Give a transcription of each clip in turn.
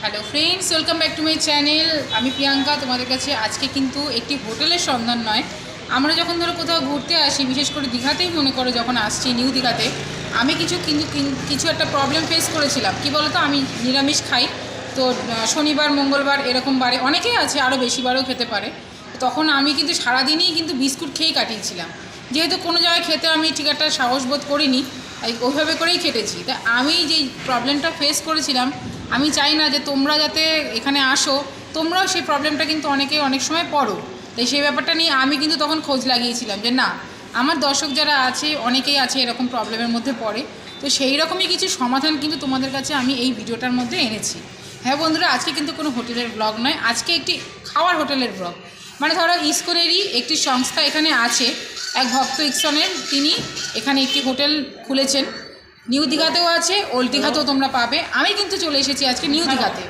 Hello friends welcome back to my channel আমি প্রিয়াঙ্কা, তোমাদের কাছে আজকে কিন্তু একটি হোটেলের সন্ধান নয়। আমরা যখন ধরো কোথাও ঘুরতে আসি, বিশেষ করে দীঘাতেই মনে করো যখন আসছি, নিউ দীঘাতে, আমি কিছু কিন্তু কিন- কিছু একটা প্রবলেম ফেস করেছিলাম। কি বলতো? আমি নিরামিষ খাই। তো শনিবার, মঙ্গলবার এরকম বারে অনেকেই আছে আরও বেশি বারেও খেতে পারে। তখন আমি কিন্তু সারাদিনই কিন্তু বিস্কুট খেয়েই কাটিয়েছিলাম। যেহেতু কোনো জায়গায় খেতে আমি ঠিক একটা সাহস বোধ করিনি ওইভাবে করেই কেটেছি। তা আমি যেই প্রবলেমটা ফেস করেছিলাম, আমি চাই না যে তোমরা যাতে এখানে আসো, তোমরাও সেই প্রবলেমটা কিন্তু অনেকে অনেক সময় পড়ো। তাই সেই ব্যাপারটা নিয়ে আমি কিন্তু তখন খোঁজ লাগিয়েছিলাম যে না, আমার দর্শক যারা আছে, অনেকেই আছে এরকম প্রবলেমের মধ্যে পড়ে। তো সেই রকমই কিছু সমাধান কিন্তু তোমাদের কাছে আমি এই ভিডিওটার মধ্যে এনেছি। হ্যাঁ বন্ধুরা, আজকে কিন্তু কোনো হোটেলের ব্লগ নয়, আজকে একটি খাওয়ার হোটেলের ব্লগ মানে ধরো ইস্কনেরই একটি সংস্থা এখানে আছে এক ভক্ত ইকসনের তিনি এখানে একটি হোটেল খুলেছেন। নিউ দীঘাতেও আছে, ওল্ড দীঘাতেও তোমরা পাবে। আমি কিন্তু চলে এসেছি আজকে নিউ দীঘাতে।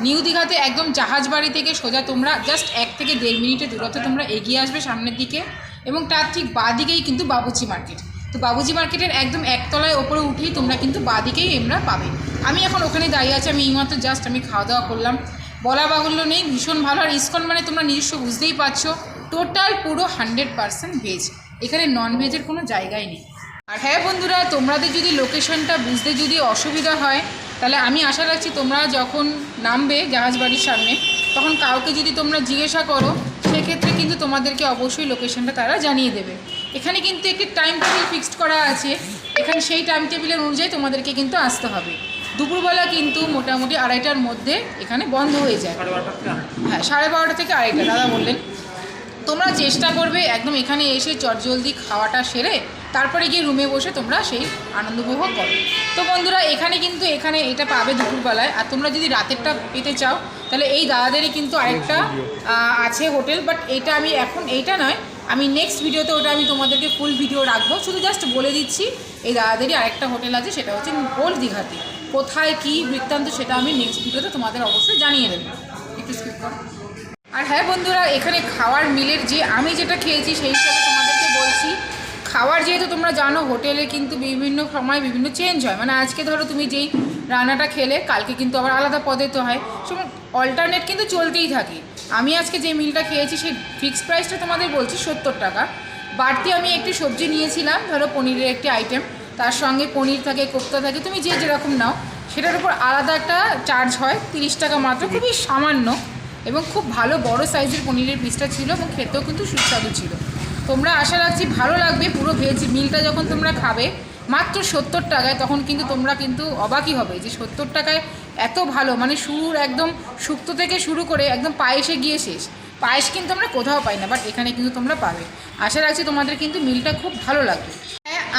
নিউ দীঘাতে একদম জাহাজ বাড়ি থেকে সোজা তোমরা জাস্ট এক থেকে দেড় মিনিটের দূরত্বে তোমরা এগিয়ে আসবে সামনের দিকে এবং তার ঠিক বাঁ দিকেই কিন্তু বাবুচি মার্কেট। তো বাবুজি মার্কেটের একদম একতলায় ওপরে উঠেই তোমরা কিন্তু বাঁ দিকেই আমরা পাবে। আমি এখন ওখানে দাঁড়িয়ে আছি, আমি এইমাত্র জাস্ট আমি খাওয়া দাওয়া করলাম। বলা বাহুল্য নেই, ভীষণ ভালো। আর ইস্কন মানে তোমরা নিজস্ব বুঝতেই পারছ টোটাল পুরো হান্ড্রেড পারসেন্ট ভেজ এখানে নন ভেজের কোনো জায়গাই নেই। আর হ্যাঁ বন্ধুরা, তোমাদের যদি লোকেশনটা বুঝতে যদি অসুবিধা হয়, তাহলে আমি আশা রাখছি তোমরা যখন নামবে জাহাজ বাড়ির সামনে, তখন কাউকে যদি তোমরা জিজ্ঞাসা করো, সেক্ষেত্রে কিন্তু তোমাদেরকে অবশ্যই লোকেশনটা তারা জানিয়ে দেবে। এখানে কিন্তু একটি টাইম টেবিল ফিক্সড করা আছে। এখানে সেই টাইম টেবিলের অনুযায়ী তোমাদেরকে কিন্তু আসতে হবে। দুপুরবেলা কিন্তু মোটামুটি আড়াইটার মধ্যে এখানে বন্ধ হয়ে যায়। হ্যাঁ সাড়ে বারোটা থেকে আড়াইটা, দাদা বললেন। তোমরা চেষ্টা করবে একদম এখানে এসে চটজলদি খাওয়াটা সেরে তারপরে গিয়ে রুমে বসে তোমরা সেই আনন্দ উপভোগ করো। তো বন্ধুরা এখানে কিন্তু এখানে এটা পাবে দুপুরবেলায়। আর তোমরা যদি রাতেরটা পেতে চাও তাহলে এই দাদাদেরই কিন্তু আরেকটা আছে হোটেল। বাট এটা আমি এখন এইটা নয় আমি নেক্সট ভিডিওতে ওটা আমি তোমাদেরকে ফুল ভিডিও রাখব। শুধু জাস্ট বলে দিচ্ছি এই দাদাদেরই আরেকটা হোটেল আছে সেটা হচ্ছে ওল্ড দীঘাতে। কোথায় কী বৃত্তান্ত সেটা আমি নেক্সট ভিডিওতে তোমাদের অবশ্যই জানিয়ে দেবো। একটু স্কিপ করো। আর হ্যাঁ বন্ধুরা, এখানে খাওয়ার মিলের যে আমি যেটা খেয়েছি সেই হিসাবে তোমাদেরকে বলছি, খাওয়ার যেহেতু তোমরা জানো, হোটেলে কিন্তু বিভিন্ন সময় বিভিন্ন চেঞ্জ হয়। মানে আজকে ধরো তুমি যেই রান্নাটা খেলে, কালকে কিন্তু আবার আলাদা পদে তো হয়। সময় অল্টারনেট কিন্তু চলতেই থাকে। আমি আজকে যে মিলটা খেয়েছি, সেই ফিক্সড প্রাইসটা তোমাদের বলছি সত্তর টাকা। বাড়তি আমি একটি সবজি নিয়েছিলাম, ধরো পনিরের একটি আইটেম তার সঙ্গে পনির থাকে, কোপ্তা থাকে, তুমি যে যেরকম নাও, সেটার উপর আলাদা একটা চার্জ হয়, তিরিশ টাকা মাত্র, খুবই সামান্য। এবং খুব ভালো বড় সাইজের পনিরের পিসটা ছিল এবং খেতেও কিন্তু সুস্বাদু ছিল। তোমরা আশা রাখছি ভালো লাগবে পুরো ভেজ মিলটা যখন তোমরা খাবে মাত্র সত্তর টাকায় তখন কিন্তু তোমরা কিন্তু অবাকই হবে যে সত্তর টাকায় এত ভালো মানে সুর একদম শুক্তো থেকে শুরু করে একদম পায়েসে গিয়ে শেষ। পায়েস কিন্তু আমরা কোথাও পাই না বাট এখানে কিন্তু তোমরা পাবে। আশা রাখছি তোমাদের কিন্তু মিলটা খুব ভালো লাগবে।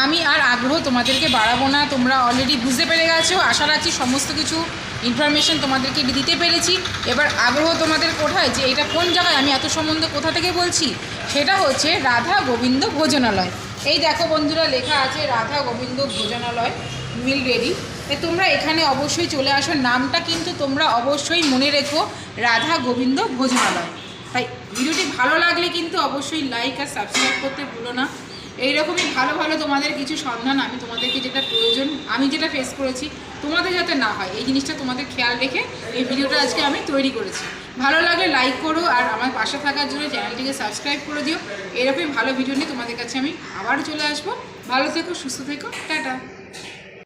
আমি আর আগ্রহ তোমাদেরকে বাড়াবো না। তোমরা অলরেডি বুঝতে পেরে গেছো। আশা রাখছি সমস্ত কিছু ইনফরমেশন তোমাদেরকে দিতে পেরেছি। এবার আগ্রহ তোমাদের কোথায়? যে এটা কোন জায়গায়? আমি এত সম্বন্ধে কোথা থেকে বলছি? সেটা হচ্ছে রাধা গোবিন্দ ভোজনালয়। এই দেখো বন্ধুরা, লেখা আছে রাধা গোবিন্দ ভোজনালয়, মিল রেডি। তোমরা এখানে অবশ্যই চলে আসো। নামটা কিন্তু তোমরা অবশ্যই মনে রেখো, রাধা গোবিন্দ ভোজনালয়। তাই ভিডিওটি ভালো লাগলে কিন্তু অবশ্যই লাইক আর সাবস্ক্রাইব করতে ভুলো না। এইরকমই ভালো ভালো তোমাদের কিছু সন্ধান আমি তোমাদেরকে যেটা প্রয়োজন, আমি যেটা ফেস করেছি, তোমাদের যাতে না হয়। এই জিনিসটা তোমাদের খেয়াল রেখে এই ভিডিওটা আজকে আমি তৈরি করেছি। ভালো লাগলে লাইক করো আর আমার পাশে থাকার জন্য চ্যানেলটিকে সাবস্ক্রাইব করে দিও। এরকমই ভালো ভিডিও নিয়ে তোমাদের কাছে আমি আবার চলে আসব। ভালো থেকো, সুস্থ থেকো, টাটা।